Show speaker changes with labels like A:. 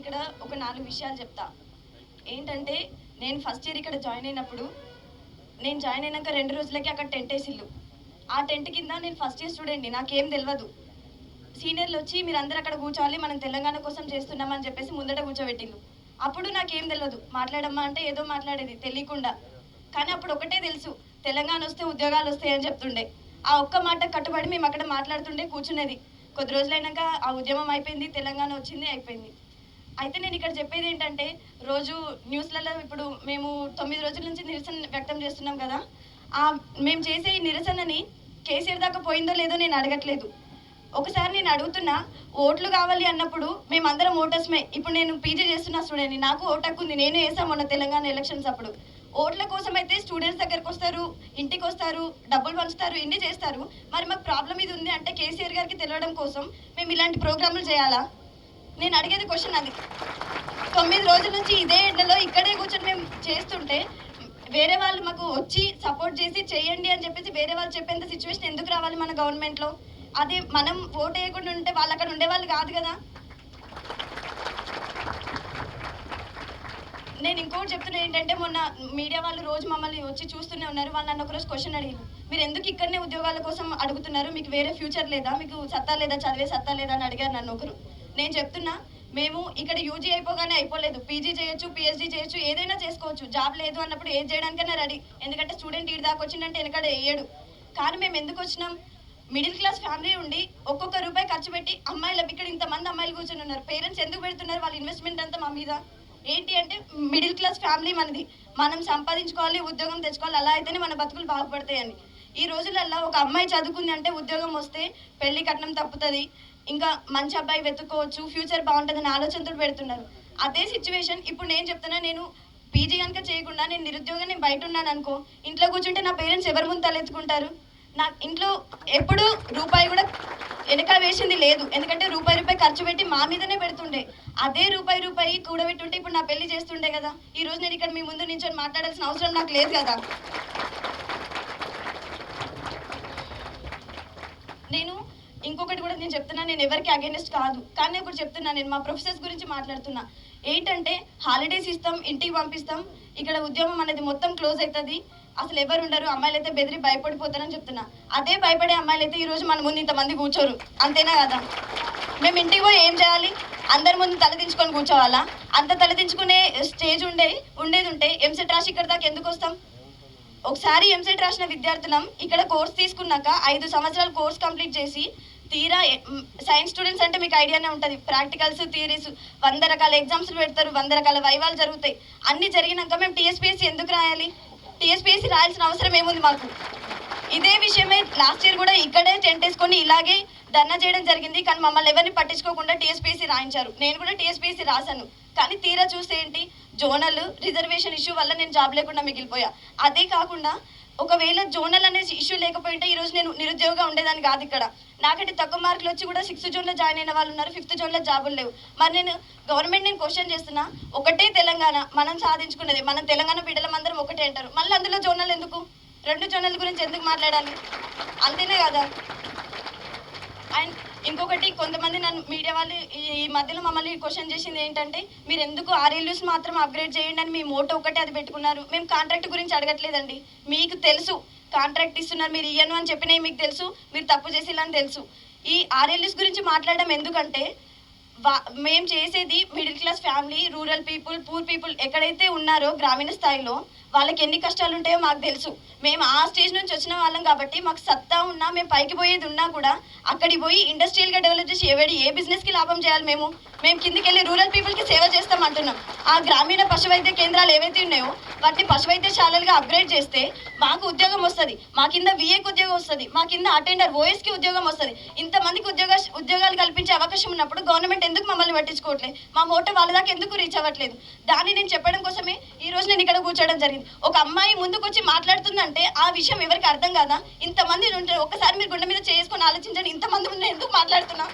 A: ఇక్కడ ఒక నాలుగు విషయాలు చెప్తా. ఏంటంటే నేను ఫస్ట్ ఇయర్ ఇక్కడ జాయిన్ అయినప్పుడు నేను జాయిన్ అయినాక రెండు రోజులకి అక్కడ టెంట్ వేసిల్లు ఆ టెంట్ కింద నేను ఫస్ట్ ఇయర్ స్టూడెంట్ని నాకేం తెలియదు సీనియర్లు వచ్చి మీరందరూ అక్కడ కూర్చోవాలి మనం తెలంగాణ కోసం చేస్తున్నామని చెప్పేసి ముందట కూర్చోబెట్టిల్లు అప్పుడు నాకేం తెలియదు మాట్లాడమ్మా అంటే ఏదో మాట్లాడేది తెలియకుండా కానీ అప్పుడు ఒకటే తెలుసు తెలంగాణ వస్తే ఉద్యోగాలు వస్తాయని చెప్తుండే. ఆ ఒక్క మాట కట్టుబడి మేము అక్కడ మాట్లాడుతుండే కూర్చునేది కొద్ది రోజులైనాక ఆ ఉద్యమం అయిపోయింది తెలంగాణ వచ్చింది అయిపోయింది. అయితే నేను ఇక్కడ చెప్పేది ఏంటంటే రోజు న్యూస్లలో ఇప్పుడు మేము తొమ్మిది రోజుల నుంచి నిరసన వ్యక్తం చేస్తున్నాం కదా ఆ మేము చేసే ఈ నిరసనని కేసీఆర్ దాకా పోయిందో లేదో నేను అడగట్లేదు. ఒకసారి నేను అడుగుతున్నా ఓట్లు కావాలి అన్నప్పుడు మేమందరం ఓటర్స్మే. ఇప్పుడు నేను పీజీ చేస్తున్న స్టూడెంట్ నాకు ఓటు హక్కు ఉంది నేను వేసాం మొన్న తెలంగాణ ఎలక్షన్స్ అప్పుడు. ఓట్ల కోసం అయితే స్టూడెంట్స్ దగ్గరకు వస్తారు ఇంటికి వస్తారు డబ్బులు పంచుతారు ఇన్ని చేస్తారు. మరి మాకు ప్రాబ్లం ఇది ఉంది అంటే కేసీఆర్ గారికి తెలియడం కోసం మేము ఇలాంటి ప్రోగ్రాములు చేయాలా? నేను అడిగేది క్వశ్చన్ అది. తొమ్మిది రోజుల నుంచి ఇదే ఎండలో ఇక్కడే కూర్చొని మేము చేస్తుంటే వేరే వాళ్ళు మాకు వచ్చి సపోర్ట్ చేసి చేయండి అని చెప్పేసి వేరే వాళ్ళు చెప్పేంత సిచ్యువేషన్ ఎందుకు రావాలి మన గవర్నమెంట్లో అదే మనం ఓట్ వేయకుండా ఉంటే వాళ్ళు అక్కడ ఉండేవాళ్ళు కాదు కదా. నేను ఇంకోటి చెప్తున్నా ఏంటంటే మొన్న మీడియా వాళ్ళు రోజు మమ్మల్ని వచ్చి చూస్తూనే ఉన్నారు. వాళ్ళు నన్ను ఒకరోజు క్వశ్చన్ అడిగారు మీరు ఎందుకు ఇక్కడనే ఉద్యోగాల కోసం అడుగుతున్నారు? మీకు వేరే ఫ్యూచర్ లేదా? మీకు సత్తా లేదా? చదివే సత్తా లేదా? అని అడిగారు నన్ను ఒకరు. నేను చెప్తున్నా మేము ఇక్కడ యూజీ అయిపోగానే అయిపోలేదు. పీజీ చేయొచ్చు పిహెచ్డీ చేయొచ్చు ఏదైనా చేసుకోవచ్చు. జాబ్ లేదు అన్నప్పుడు ఏది చేయడానికైనా రెడీ ఎందుకంటే స్టూడెంట్ ఇటు దాకా వచ్చిందంటే వెనకడ వేయడు. కానీ మేము ఎందుకు వచ్చినాం? మిడిల్ క్లాస్ ఫ్యామిలీ ఉండి ఒక్కొక్క రూపాయి ఖర్చు పెట్టి అమ్మాయిలు ఇక్కడ ఇంతమంది అమ్మాయిలు కూర్చొని ఉన్నారు. పేరెంట్స్ ఎందుకు పెడుతున్నారు? వాళ్ళ ఇన్వెస్ట్మెంట్ అంతా మా మీద. ఏంటి అంటే మిడిల్ క్లాస్ ఫ్యామిలీ మనది. మనం సంపాదించుకోవాలి ఉద్యోగం తెచ్చుకోవాలి అలా అయితేనే మన బతుకులు బాగుపడతాయని. ఈ రోజులల్లో ఒక అమ్మాయి చదువుకుంది అంటే ఉద్యోగం వస్తే పెళ్ళి కట్నం తప్పుతుంది. ఇంకా మంచి అబ్బాయి వెతుక్కోవచ్చు ఫ్యూచర్ బాగుంటుందని ఆలోచనతో పెడుతున్నారు. అదే సిచ్యువేషన్ ఇప్పుడు నేను చెప్తున్నా నేను పీజీ కనుక చేయకుండా నేను నిరుద్యోగం నేను బయట ఉన్నాను అనుకో ఇంట్లో కూర్చుంటే నా పేరెంట్స్ ఎవరి ముందు తలెత్తుకుంటారు? నా ఇంట్లో ఎప్పుడు రూపాయి కూడా వెనక వేసింది లేదు. ఎందుకంటే రూపాయి రూపాయి ఖర్చు పెట్టి మా మీదనే పెడుతుండే. అదే రూపాయి రూపాయి కూడబెట్టుంటే ఇప్పుడు నా పెళ్ళి చేస్తుండే కదా. ఈ రోజు నేను ఇక్కడ మీ ముందు నించొని మాట్లాడాల్సిన అవసరం నాకు లేదు కదా. నేను ఇంకొకటి కూడా నేను చెప్తున్నా నేను ఎవరికి అగేనెస్ట్ కాదు. కానీ ఒకటి చెప్తున్నా నేను మా ప్రొఫెసర్స్ గురించి మాట్లాడుతున్నా. ఏంటంటే హాలిడేస్ ఇస్తాం ఇంటికి పంపిస్తాం ఇక్కడ ఉద్యమం అనేది మొత్తం క్లోజ్ అవుతుంది అసలు ఎవరు ఉండరు అమ్మాయిలు అయితే బెదిరి భయపడిపోతారని చెప్తున్నా. అదే భయపడే అమ్మాయిలు అయితే ఈరోజు మన ముందు ఇంతమంది కూర్చోరు. అంతేనా కదా? మేము ఇంటికి పోయి ఏం చేయాలి? అందరి ముందు తలదించుకొని కూర్చోవాలా? అంత తలదించుకునే స్టేజ్ ఉండే ఉండేది ఉంటే ఎంసెట్ రాసి ఇక్కడ దాకా ఎందుకు వస్తాం? ఒకసారి ఎంసెట్ రాసిన విద్యార్థులం ఇక్కడ కోర్స్ తీసుకున్నాక ఐదు సంవత్సరాలు కోర్స్ కంప్లీట్ చేసి తీరా సైన్స్ స్టూడెంట్స్ అంటే మీకు ఐడియానే ఉంటుంది. ప్రాక్టికల్స్ థియరీస్ వంద రకాల ఎగ్జామ్స్ పెడతారు వంద రకాల వైవాలు జరుగుతాయి. అన్ని జరిగినాక మేము టీఎస్పీఎస్సీ ఎందుకు రాయాలి? టీఎస్పీఎస్సీ రాయాల్సిన అవసరం ఏముంది మాకు? ఇదే విషయమే లాస్ట్ ఇయర్ కూడా ఇక్కడే టెంట్ వేసుకొని ఇలాగే ధర్నా చేయడం జరిగింది. కానీ మమ్మల్ని ఎవరిని పట్టించుకోకుండా టీఎస్పీఎస్సీ రాయించారు. నేను కూడా టీఎస్పీఎస్సీ రాశాను. కానీ తీరా చూస్తే ఏంటి? జోనల్ రిజర్వేషన్ ఇష్యూ వల్ల నేను జాబ్ లేకుండా మిగిలిపోయా. అదే కాకుండా ఒకవేళ జోనల్ అనే ఇష్యూ లేకపోయింటే ఈరోజు నేను నిరుద్యోగంగా ఉండేదాన్ని కాదు ఇక్కడ. నాకంటే తక్కువ మార్కులు వచ్చి కూడా సిక్స్త్ జోన్లో జాయిన్ అయిన వాళ్ళు ఉన్నారు ఫిఫ్త్ జోన్లో జాబులు లేవు. మరి నేను గవర్నమెంట్ నేను క్వశ్చన్ చేస్తున్నా ఒకటే తెలంగాణ మనం సాధించుకున్నది మనం తెలంగాణ బిడ్డలం అందరం ఒకటే అంటారు. మళ్ళీ అందులో జోనల్ ఎందుకు? రెండు జోనల్ గురించి ఎందుకు మాట్లాడాలి? అంతేనే కదా? అండ్ ఇంకొకటి కొంతమంది నన్ను మీడియా వాళ్ళు ఈ మధ్యలో మమ్మల్ని క్వశ్చన్ చేసింది ఏంటంటే మీరు ఎందుకు ఆర్ఎల్యూస్ మాత్రం అప్గ్రేడ్ చేయండి అని మీ మోటో ఒకటే అది పెట్టుకున్నారు. మేము కాంట్రాక్ట్ గురించి అడగట్లేదండి. మీకు తెలుసు. కాంట్రాక్ట్ ఇస్తున్నారు మీరు ఇయ్యను అని చెప్పినవి మీకు తెలుసు. మీరు తప్పు చేసేలా తెలుసు. ఈ ఆర్ఎల్యూస్ గురించి మాట్లాడడం ఎందుకంటే వా మేము చేసేది middle class family rural people poor people ఎక్కడైతే ఉన్నారో గ్రామీణ స్థాయిలో వాళ్ళకి ఎన్ని కష్టాలు ఉంటాయో మాకు తెలుసు. మేము ఆ స్టేజ్ నుంచి వచ్చిన వాళ్ళం కాబట్టి మాకు సత్తా ఉన్నా మేము పైకి పోయేది ఉన్నా కూడా అక్కడికి పోయి ఇండస్ట్రియల్గా డెవలప్ చేసి ఎవడి ఏ బిజినెస్కి లాభం చేయాలి మేము? మేము కిందికి వెళ్ళి రూరల్ పీపుల్కి సేవ చేస్తాం అంటున్నాం. ఆ గ్రామీణ పశు వైద్య కేంద్రాలు ఏవైతే ఉన్నాయో వాటిని పశువైద్యశాలలుగా అప్గ్రేడ్ చేస్తే మాకు ఉద్యోగం వస్తుంది. మా కింద విఏకి ఉద్యోగం వస్తుంది. మా కింద అటెండర్ ఓఎస్కి ఉద్యోగం వస్తుంది. ఇంతమందికి ఉద్యోగ ఉద్యోగాలు కల్పించే అవకాశం ఉన్నప్పుడు గవర్నమెంట్ ఎందుకు మమ్మల్ని పట్టించుకోవట్లేదు మా మోటో వాళ్ళ దాకా ఎందుకు రీచ్ అవ్వట్లేదు? దాన్ని నేను చెప్పడం కోసమే ఈ రోజు నేను ఇక్కడ కూర్చోవడం జరిగింది. ఒక అమ్మాయి ముందుకొచ్చి మాట్లాడుతుందంటే ఆ విషయం ఎవరికి అర్థం కాదా? ఇంతమంది ఉంటారు ఒక్కసారి మీరు గుండె మీద చేసుకొని ఆలోచించండి ఇంతమంది ఉంటే ఎందుకు మాట్లాడుతున్నా?